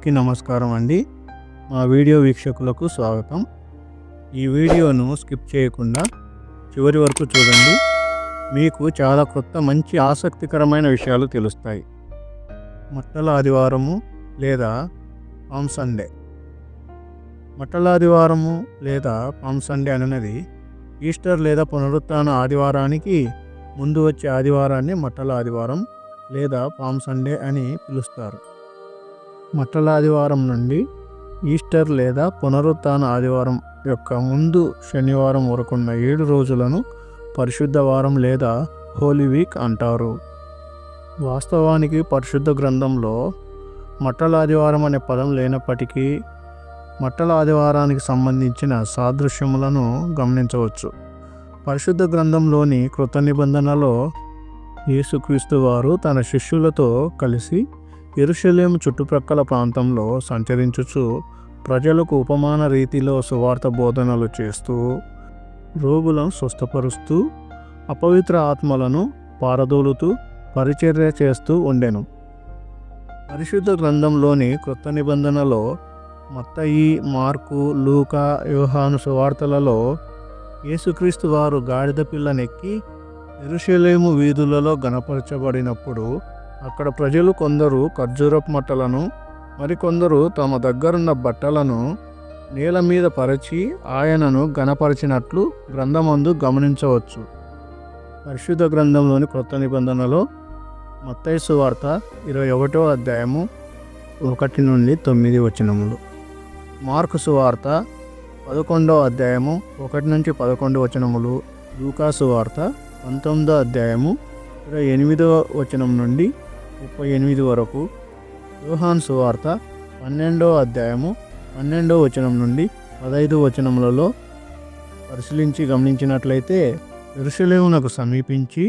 అందరికీ నమస్కారం అండి. మా వీడియో వీక్షకులకు స్వాగతం. ఈ వీడియోను స్కిప్ చేయకుండా చివరి వరకు చూడండి. మీకు చాలా కొత్త మంచి ఆసక్తికరమైన విషయాలు తెలుస్తాయి. మట్టల ఆదివారము లేదా పామ్ సండే. మట్టల ఆదివారము లేదా పామ్ సండే అనేది ఈస్టర్ లేదా పునరుత్న ఆదివారానికి ముందు వచ్చే ఆదివారాన్ని మట్టల ఆదివారం లేదా పామ్ సండే అని పిలుస్తారు. మట్టలాదివారం నుండి ఈస్టర్ లేదా పునరుత్థాన ఆదివారం యొక్క ముందు శనివారం వరకున్న ఏడు రోజులను పరిశుద్ధ వారం లేదా హోలీ వీక్ అంటారు. వాస్తవానికి పరిశుద్ధ గ్రంథంలో మట్టల ఆదివారం అనే పదం లేనప్పటికీ మట్టల ఆదివారానికి సంబంధించిన సాదృశ్యములను గమనించవచ్చు. పరిశుద్ధ గ్రంథంలోని కృత నిబంధనలో యేసుక్రీస్తు వారు తన శిష్యులతో కలిసి ఎరుషలేము చుట్టుప్రక్కల ప్రాంతంలో సంచరించుచు ప్రజలకు ఉపమాన రీతిలో సువార్త బోధనలు చేస్తూ రోగులను స్వస్థపరుస్తూ అపవిత్ర ఆత్మలను పారదోలుతూ పరిచర్య చేస్తూ ఉండెను. పరిశుద్ధ గ్రంథంలోని క్రొత్త నిబంధనలో మత్తయి మార్కు లూకా యోహాను సువార్తలలో యేసుక్రీస్తు వారు గాడిద పిల్లనెక్కి ఎరుషలేము వీధులలో గణపరచబడినప్పుడు అక్కడ ప్రజలు కొందరు ఖర్జూరపు మట్టలను మరికొందరు తమ దగ్గరున్న బట్టలను నేల మీద పరిచి ఆయనను గణపరిచినట్లు గ్రంథమందు గమనించవచ్చు. పరిశుద్ధ గ్రంథంలోని క్రొత్త నిబంధనలో మత్తైసు వార్త ఇరవై ఒకటో అధ్యాయము ఒకటి నుండి తొమ్మిది వచనములు. మార్కు సువార్త పదకొండవ అధ్యాయము ఒకటి నుంచి పదకొండు వచనములు. లూకాసు వార్త పంతొమ్మిదో అధ్యాయము ఇరవై ఎనిమిదో వచనం నుండి ముప్పై ఎనిమిది వరకు యోహాన్ సువార్త పన్నెండో అధ్యాయము పన్నెండో వచనం నుండి పదహైదు వచనములలో పరిశీలించి గమనించినట్లయితే ఎరుసలేమునకు సమీపించి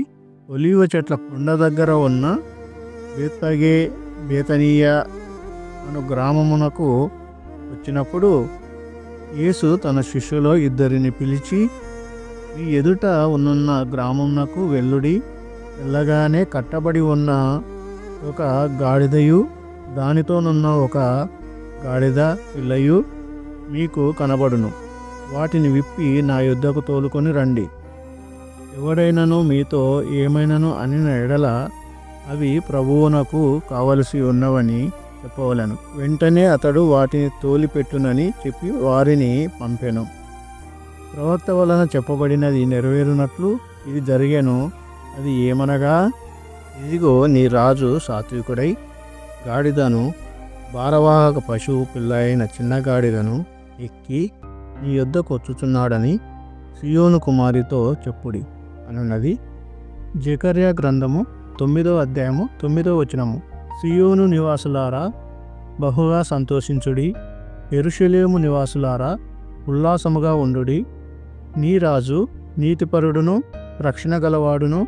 ఒలివ చెట్ల కొండ దగ్గర ఉన్న బేతగే బేతనీయ అను గ్రామమునకు వచ్చినప్పుడు యేసు తన శిష్యులో ఇద్దరిని పిలిచి మీ ఎదుట ఉన్నున్న గ్రామమునకు వెల్లుడి వెళ్ళగానే కట్టబడి ఉన్న ఒక గాడిదయు దానితోనున్న ఒక గాడిద పిల్లయు మీకు కనబడును. వాటిని విప్పి నా యుద్ధకు తోలుకొని రండి. ఎవడైనను మీతో ఏమైనను అనిన ఎడల అవి ప్రభువునకు కావలసి ఉన్నవని చెప్పవలను. వెంటనే అతడు వాటిని తోలిపెట్టునని చెప్పి వారిని పంపెను. ప్రవక్త వలన చెప్పబడినది నెరవేరునట్లు ఇది జరిగాను. అది ఏమనగా ఇదిగో నీ రాజు సాత్వికుడై గాడిదను భారవాహక పశువు పిల్ల అయిన చిన్న గాడిదను ఎక్కి నీ యొద్దకు వచ్చుచున్నాడని సియోను కుమారితో చెప్పుడి. అనున్నది జకర్యా గ్రంథము తొమ్మిదో అధ్యాయము తొమ్మిదో వచనము. సియోను నివాసులారా బహుగా సంతోషించుడి. ఎరుషలేము నివాసులారా ఉల్లాసముగా ఉండుడి. నీ రాజు నీతిపరుడును రక్షణ గలవాడును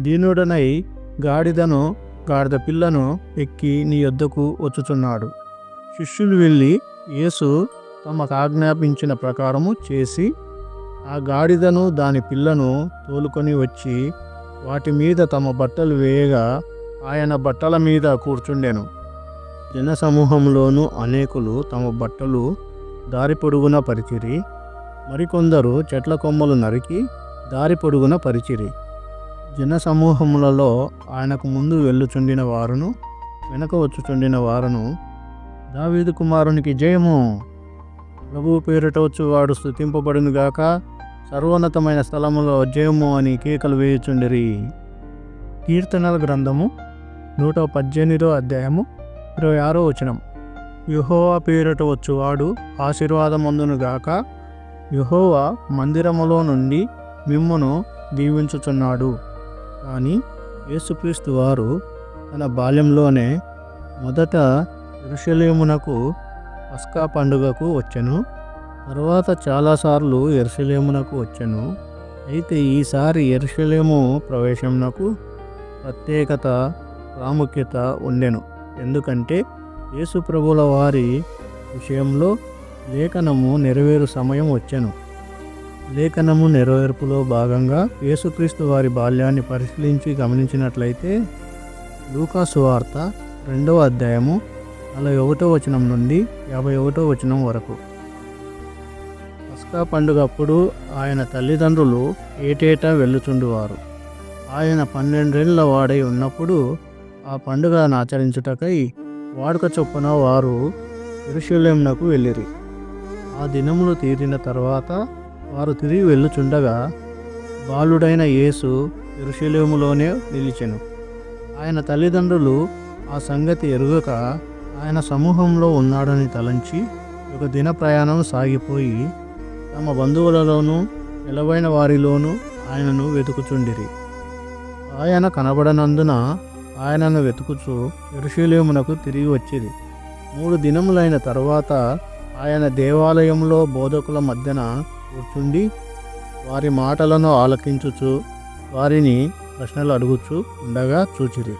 దీనుడనై గాడిదను గాడిద పిల్లను ఎక్కి నీ యొద్దకు వచ్చుచున్నాడు. శిష్యులు వెళ్ళి యేసు తమకు ఆజ్ఞాపించిన ప్రకారము చేసి ఆ గాడిదను దాని పిల్లను తోలుకొని వచ్చి వాటి మీద తమ బట్టలు వేయగా ఆయన బట్టల మీద కూర్చుండెను. జనసమూహంలోనూ అనేకులు తమ బట్టలు దారి పొడుగున పరిచిరి మరికొందరు చెట్ల కొమ్మలు నరికి దారి పొడుగున పరిచిరి. జనసమూహములలో ఆయనకు ముందు వెళ్ళుచుండిన వారును వెనక వచ్చుచుండిన వారును దావీదు కుమారునికి జయము. ప్రభువు పేరిట వచ్చువాడు స్థుతింపబడును గాక సర్వోన్నతమైన స్థలములో జయము అని కేకలు వేయుచుండిరి. కీర్తనల గ్రంథము నూట పద్దెనిమిదో అధ్యాయము ఇరవై ఆరో వచనం. యుహోవా పేరిట వచ్చువాడు ఆశీర్వాదమందును గాక యుహోవా మందిరములో నుండి మిమ్మును దీవించుచున్నాడు. కానీ యేసుక్రీస్తు వారు తన బాల్యంలోనే మొదట ఎరుషలేమునకు పస్కా పండుగకు వచ్చెను. తర్వాత చాలాసార్లు ఎరుషలేమునకు వచ్చెను. అయితే ఈసారి ఎరుషలేము ప్రవేశమునకు ప్రత్యేకత ప్రాముఖ్యత ఉండెను. ఎందుకంటే యేసు ప్రభుల వారి విషయంలో లేఖనము నెరవేరు సమయం వచ్చెను. లేఖనము నెరవేర్పులో భాగంగా యేసుక్రీస్తు వారి బాల్యాన్ని పరిశీలించి గమనించినట్లయితే లూకాసు వార్త రెండవ అధ్యాయము నలభై ఒకటో వచనం నుండి యాభై ఒకటో వచనం వరకు. పస్కా పండుగ అప్పుడు ఆయన తల్లిదండ్రులు ఏటేటా వెళ్ళుచుండువారు. ఆయన పన్నెండేళ్ళ వాడై ఉన్నప్పుడు ఆ పండుగను ఆచరించుటకై వాడుక చొప్పున వారు ఎరుషలేమునకు వెళ్ళిరి. ఆ దినములు తీరిన తర్వాత వారు తిరిగి వెళ్ళుచుండగా బాలుడైన యేసు ఎరుషలేములోనే నిలిచెను. ఆయన తల్లిదండ్రులు ఆ సంగతి ఎరుగక ఆయన సమూహంలో ఉన్నాడని తలంచి ఒక దిన ప్రయాణం సాగిపోయి తమ బంధువులలోనూ నిలవైన వారిలోనూ ఆయనను వెతుకుచుండిరి. ఆయన కనబడనందున ఆయనను వెతుకుచు ఎరుషలేమునకు తిరిగి వచ్చేది మూడు దినములైన తర్వాత ఆయన దేవాలయంలో బోధకుల మధ్యన కూర్చుండి వారి మాటలను ఆలకించుచు వారిని ప్రశ్నలు అడుగుచు ఉండగా చూచిరి.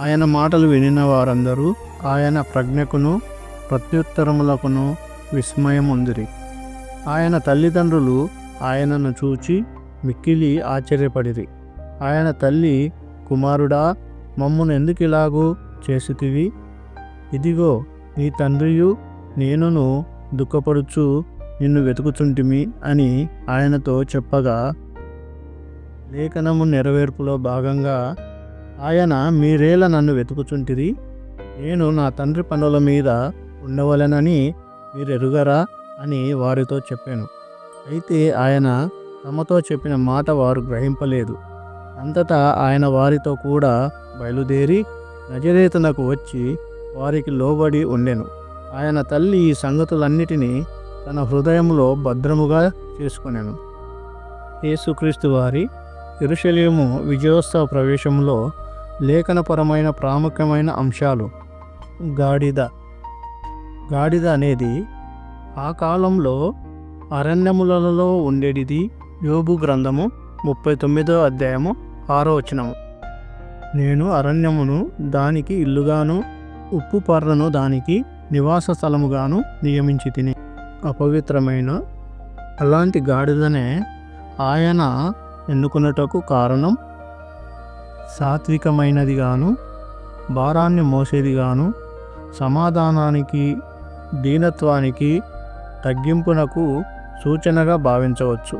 ఆయన మాటలు వినిన వారందరూ ఆయన ప్రజ్ఞకును ప్రత్యుత్తరములకును విస్మయం ఉందిరి ఆయన తల్లిదండ్రులు ఆయనను చూచి మిక్కిలి ఆశ్చర్యపడిరి. ఆయన తల్లి కుమారుడా మమ్మును ఎందుకు ఇలాగూ చేసితివి? ఇదిగో నీ తండ్రియు నేనును దుఃఖపడుచు నిన్ను వెతుకుచుంటిమి అని ఆయనతో చెప్పగా లేఖనము నెరవేర్పులో భాగంగా ఆయన మీరేల నన్ను వెతుకుచుంటిరి? నేను నా తండ్రి పనుల మీద ఉండవలెనని మీరు ఎరుగరా అని వారితో చెప్పాను. అయితే ఆయన తమతో చెప్పిన మాట వారు గ్రహింపలేదు. అంతటా ఆయన వారితో కూడా బయలుదేరి నజరేతనకు వచ్చి వారికి లోబడి ఉండెను. ఆయన తల్లి ఈ సంగతులన్నిటినీ తన హృదయంలో భద్రముగా చేసుకునేను. యేసుక్రీస్తు వారి ఇరుశల్యము విజయోత్సవ ప్రవేశంలో లేఖనపరమైన ప్రాముఖ్యమైన అంశాలు. గాడిద. గాడిద అనేది ఆ కాలంలో అరణ్యములలో ఉండేటిది యోబు గ్రంథము ముప్పై తొమ్మిదో అధ్యాయము ఆరో వచనము. నేను అరణ్యమును దానికి ఇల్లుగాను ఉప్పు పర్రను దానికి నివాస స్థలముగాను నియమించి తిని అపవిత్రమైన అలాంటి గాడిదనే ఆయన ఎన్నుకున్నటకు కారణం సాత్వికమైనదిగాను భారాన్ని మోసేదిగాను సమాధానానికి దీనత్వానికి తగ్గింపునకు సూచనగా భావించవచ్చు.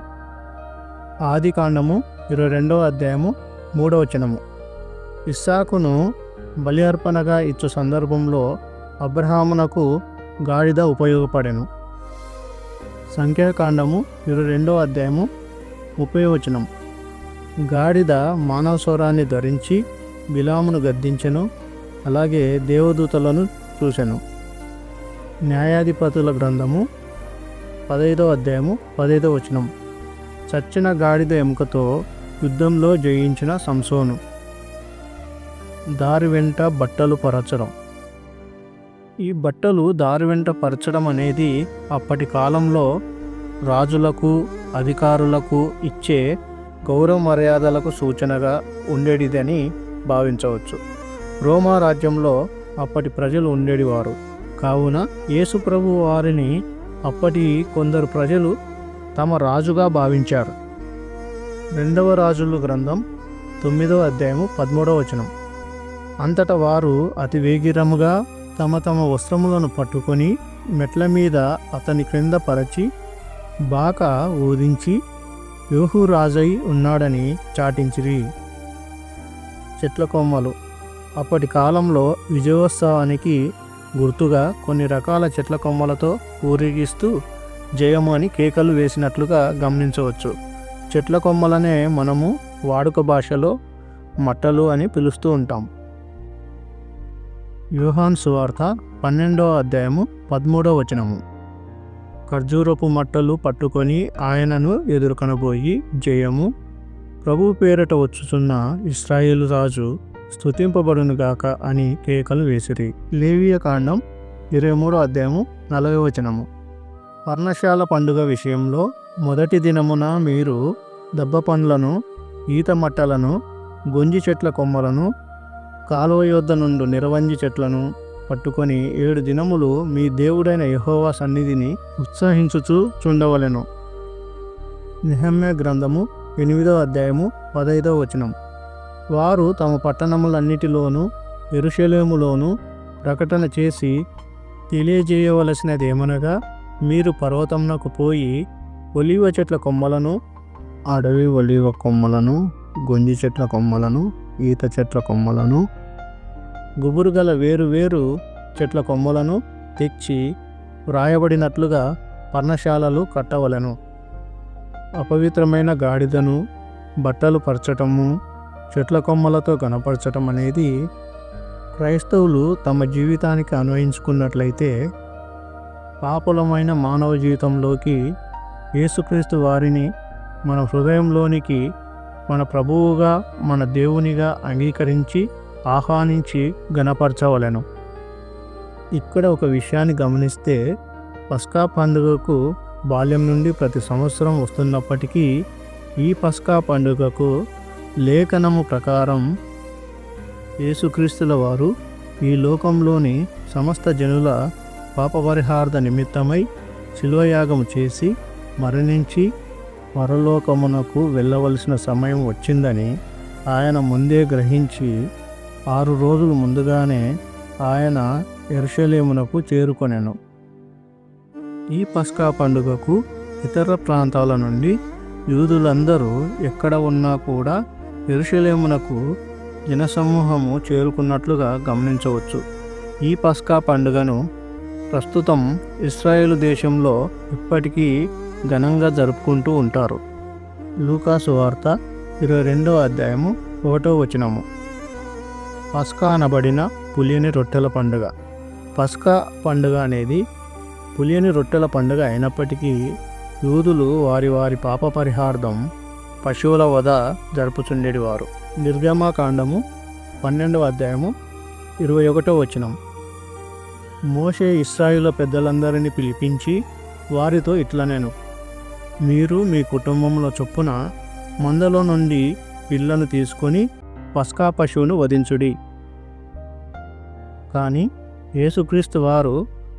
ఆది కాండము ఇరవై రెండవ అధ్యాయము మూడవ వచనము. ఇస్సాకును బలి అర్పణగా ఇచ్చు సందర్భంలో అబ్రహామునకు గాడిద ఉపయోగపడెను. సంఖ్యాకాండము ఇరవై రెండవ అధ్యాయము ముప్పై వచనం. గాడిద మానవ స్వరాన్ని ధరించి బిలామును గద్దించెను అలాగే దేవదూతలను చూసెను. న్యాయాధిపతుల గ్రంథము పదైదో అధ్యాయము పదైదో వచనం. చచ్చిన గాడిద ఎముకతో యుద్ధంలో జయించిన సంసోను. దారి వెంట బట్టలు పరచడం. ఈ బట్టలు దారి వెంట పరచడం అనేది అప్పటి కాలంలో రాజులకు అధికారులకు ఇచ్చే గౌరవ మర్యాదలకు సూచనగా ఉండేటిదని భావించవచ్చు. రోమా రాజ్యంలో అప్పటి ప్రజలు ఉండేటివారు కావున యేసుప్రభు వారిని అప్పటి కొందరు ప్రజలు తమ రాజుగా భావించారు. రెండవ రాజులు గ్రంథం తొమ్మిదవ అధ్యాయము పదమూడవ వచనం. అంతటా వారు అతి వేగిరముగా తమ తమ వస్త్రములను పట్టుకొని మెట్ల మీద అతని క్రింద పరచి బాక ఊదించి యోహు రాజై ఉన్నాడని చాటించిరి. చెట్ల కొమ్మలు. అప్పటి కాలంలో విజయోత్సవానికి గుర్తుగా కొన్ని రకాల చెట్ల కొమ్మలతో ఊరేగిస్తూ జయము అని కేకలు వేసినట్లుగా గమనించవచ్చు. చెట్ల కొమ్మలనే మనము వాడుక భాషలో మట్టలు అని పిలుస్తూ ఉంటాం. యూహాన్ సువార్త పన్నెండవ అధ్యాయము పదమూడవ వచనము. ఖర్జూరపు మట్టలు పట్టుకొని ఆయనను ఎదుర్కొనబోయి జయము. ప్రభు పేరట వచ్చుచున్న ఇస్రాయేలు రాజు స్థుతింపబడునుగాక అని కేకలు వేసిరి. లేవియ కాండం ఇరవై మూడో అధ్యాయము నలభై వచనము. పర్ణశాల పండుగ విషయంలో మొదటి దినమున మీరు దెబ్బ పండ్లను ఈత మట్టలను గొంజి చెట్ల కొమ్మలను కాలువ యొద్ద నుండి నిరవంజి చెట్లను పట్టుకొని ఏడు దినములు మీ దేవుడైన యహోవా సన్నిధిని ఉత్సాహించుచు చూడవలెను. నిహమ్య గ్రంథము ఎనిమిదవ అధ్యాయము పదైదవ వచనం. వారు తమ పట్టణములన్నిటిలోనూ ఎరుషలేములోనూ ప్రకటన చేసి తెలియజేయవలసినదేమనగా మీరు పర్వతంనకు పోయి ఒలివ చెట్ల కొమ్మలను అడవి ఒలివ కొమ్మలను గొంజి చెట్ల కొమ్మలను ఈత చెట్ల కొమ్మలను గుబురు గల వేరు వేరు చెట్ల కొమ్మలను తెచ్చి వ్రాయబడినట్లుగా పర్ణశాలలు కట్టవలెను. అపవిత్రమైన గాడిదను బట్టలు పరచటము చెట్ల కొమ్మలతో కనపరచటం అనేది క్రైస్తవులు తమ జీవితానికి అన్వయించుకున్నట్లయితే పాపులమైన మానవ జీవితంలోకి యేసుక్రీస్తు వారిని మన హృదయంలోనికి మన ప్రభువుగా మన దేవునిగా అంగీకరించి ఆహ్వానించి గణపరచవలను ఇక్కడ ఒక విషయాన్ని గమనిస్తే పస్కా పండుగకు బాల్యం నుండి ప్రతి సంవత్సరం వస్తున్నప్పటికీ ఈ పస్కా పండుగకు లేఖనము ప్రకారం యేసుక్రీస్తుల వారు ఈ లోకంలోని సమస్త జనుల పాపపరిహార్థ నిమిత్తమై శిలువయాగం చేసి మరణించి పరలోకమునకు వెళ్ళవలసిన సమయం వచ్చిందని ఆయన ముందే గ్రహించి ఆరు రోజులు ముందుగానే ఆయన ఎరుషలేమునకు చేరుకొనెను. ఈ పస్కా పండుగకు ఇతర ప్రాంతాల నుండి యూదులందరూ ఎక్కడ ఉన్నా కూడా ఎరుషలేమునకు జనసమూహము చేరుకున్నట్లుగా గమనించవచ్చు. ఈ పస్కా పండుగను ప్రస్తుతం ఇస్రాయేల్ దేశంలో ఇప్పటికీ ఘనంగా జరుపుకుంటూ ఉంటారు. లూకాసు వార్త ఇరవై రెండో అధ్యాయము ఒకటో వచనము. పస్కా అనబడిన పులియని రొట్టెల పండుగ. పస్కా పండుగ అనేది పులియని రొట్టెల పండుగ అయినప్పటికీ యూదులు వారి వారి పాప పరిహార్థం పశువుల వద జరుపుచుండేటివారు. నిర్గమాకాండము పన్నెండవ అధ్యాయము ఇరవై ఒకటో వచనం. మోషే ఇస్రాయిల పెద్దలందరినీ పిలిపించి వారితో ఇట్లనేను మీరు మీ కుటుంబంలో చొప్పున మందలో నుండి పిల్లను తీసుకొని పస్కా పశువును వధించుడి. కానీ యేసుక్రీస్తు వారు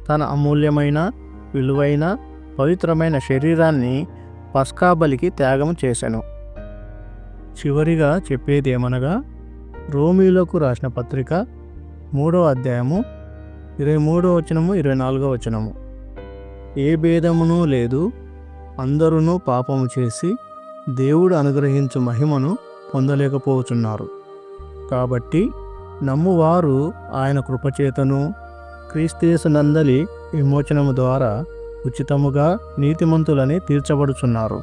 తన అమూల్యమైన విలువైన పవిత్రమైన శరీరాన్ని పస్కాబలికి త్యాగం చేశాను చివరిగా చెప్పేది ఏమనగా రోమీలకు రాసిన పత్రిక మూడో అధ్యాయము ఇరవై మూడో వచనము ఇరవై నాలుగో వచనము. ఏ భేదమునూ లేదు అందరూ పాపము చేసి దేవుడు అనుగ్రహించు మహిమను పొందలేకపోతున్నారు. కాబట్టి నమ్మువారు ఆయన కృపచేతను. క్రీస్తేసునందలి విమోచనము ద్వారా ఉచితముగా నీతిమంతులని తీర్చబడుచున్నారు.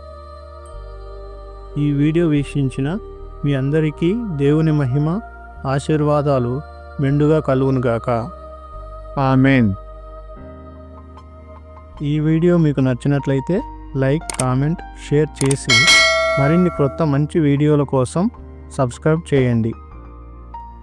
ఈ వీడియో వీక్షించిన మీ అందరికీ దేవుని మహిమ ఆశీర్వాదాలు మెండుగా కలుగునుగాక. ఆమెన్. ఈ వీడియో మీకు నచ్చినట్లయితే లైక్ కామెంట్ షేర్ చేసి మరిన్ని క్రొత్త మంచి వీడియోల కోసం సబ్స్క్రైబ్ చేయండి.